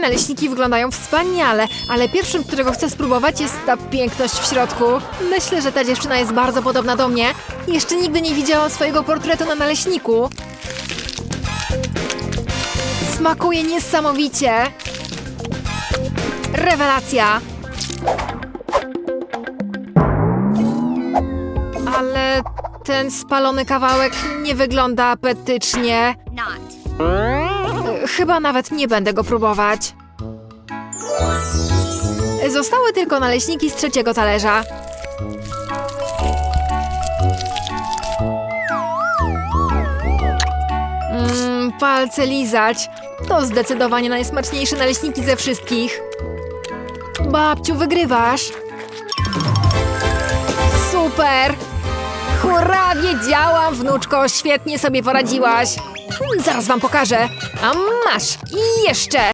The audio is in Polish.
naleśniki wyglądają wspaniale, ale pierwszym, którego chcę spróbować jest ta piękność w środku. Myślę, że ta dziewczyna jest bardzo podobna do mnie. Jeszcze nigdy nie widziałam swojego portretu na naleśniku. Smakuje niesamowicie. Rewelacja. Ale ten spalony kawałek nie wygląda apetycznie. Not. Chyba nawet nie będę go próbować. Zostały tylko naleśniki z trzeciego talerza. Mmm, palce lizać. To zdecydowanie najsmaczniejsze naleśniki ze wszystkich. Babciu, wygrywasz. Super! Hurra, wiedziałam, wnuczko, świetnie sobie poradziłaś. Zaraz wam pokażę. A masz! I jeszcze!